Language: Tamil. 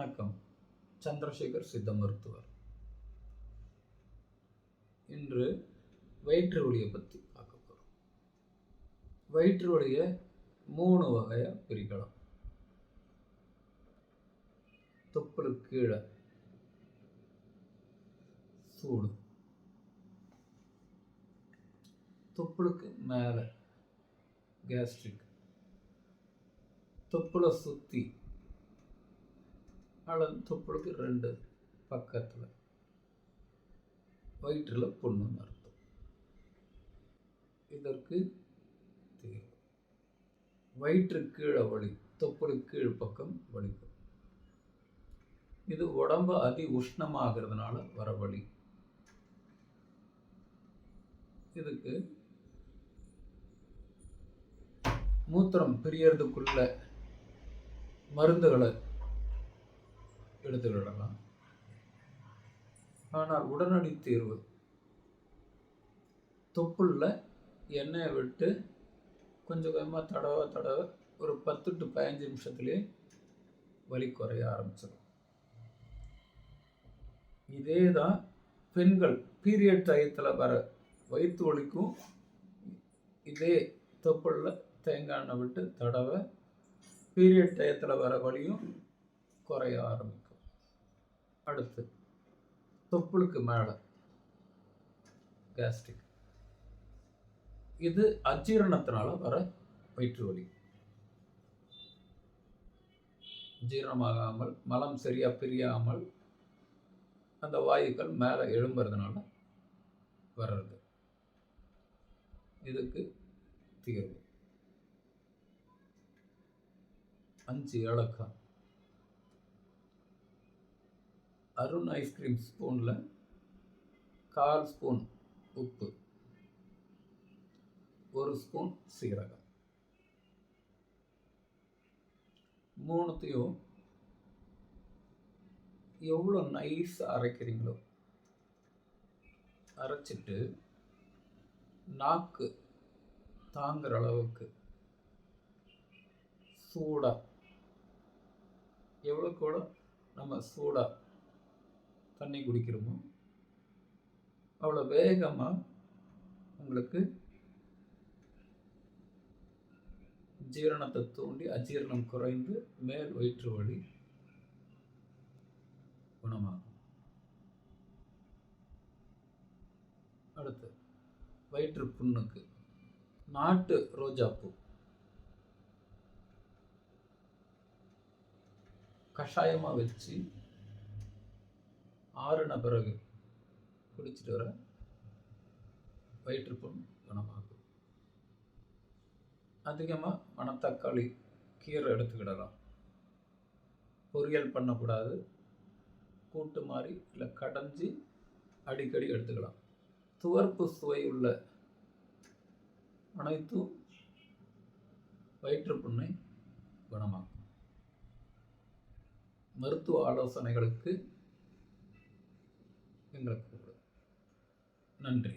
வணக்கம். சந்திரசேகர் சித்த மருத்துவர். இன்று வயிற்று வலியை பற்றி பார்க்க போகிறோம் வயிற்று வலியை மூணு வகையாக பிரிக்கலாம். தொப்புளுக்கு கீழே சூடு. தொப்புளுக்கு மேலே கேஸ்ட்ரிக் தொப்புளை சுற்றி அல்லது தொப்புளுக்கு ரெண்டு பக்கத்தில். வயிற்றில் புண்ணுன்னு அர்த்தம் இதற்கு தீர்வு. வயிற்று கீழே வலி தொப்புளுக்கு கீழ் பக்கம் வலிக்கும். இது உடம்பு அதி உஷ்ணமாகிறதுனால வர வழி இதுக்கு மூத்திரம் பிரியறதுக்குள்ள மருந்துகளை எடுத்துக்கிடலாம் ஆனால் உடனடி தீர்வு. தொப்புளில் எண்ணெயை விட்டு கொஞ்சம் கொஞ்சமாக தடவை தடவை ஒரு பத்து டு பதினஞ்சு நிமிஷத்துலேயே வலி குறைய ஆரம்பிச்சிடும். இதே தான் பெண்கள் பீரியட் டயத்தில் வர வயிற்று வலிக்கும். இதே தொப்புளில் தேங்காய் எண்ணெய் விட்டு தடவை பீரியட் டயத்தில் வர வலியும் குறைய ஆரம்பிக்கும். அடுத்து தொப்புளுக்கு மேலே கேஸ்ட்ரிக் இது அஜீரணத்தினால வர வயிற்று வலி. ஜீரணமாகாமல் மலம் சரியாக பிரியாமல் அந்த வாயுக்கள் மேலே எழும்புறதுனால வர்றது. இதுக்கு தீர்வு. அஞ்சு ஏலக்காய் அருண் ஐஸ்கிரீம் ஸ்பூனில் கால் ஸ்பூன் உப்பு ஒரு ஸ்பூன் சீரகம். மூணுத்தையும் எவ்வளோ நைஸ் அரைக்கிறீங்களோ அரைச்சிட்டு நாக்கு தாங்குற அளவுக்கு சூடாக எவ்வளோ கூட நம்ம சூடாக தண்ணி குடிக்கிறோமோ அவ்வளோ வேகமாக உங்களுக்கு ஜீரணத்தை தூண்டி அஜீரணம் குறைந்து மேல் வயிற்று வலி குணமாகும். அடுத்து வயிற்று புண்ணுக்கு. நாட்டு ரோஜாப்பூ கஷாயமாக வச்சு ஆறுன பிறகு குடிச்சிட்டு வர வயிற்றுப்புண் குணமாகும். அதிகமாக மணத்தக்காளி கீரை எடுத்துக்கிடலாம். பொரியல் பண்ணக்கூடாது. கூட்டு மாதிரி இல்லை கடைஞ்சி அடிக்கடி எடுத்துக்கலாம். துவர்ப்பு சுவை உள்ள அனைத்தும் வயிற்றுப்புண்ணை குணமாக்கும். மருத்துவ ஆலோசனைகளுக்கு எங்களை கூப்பிடுங்க நன்றி.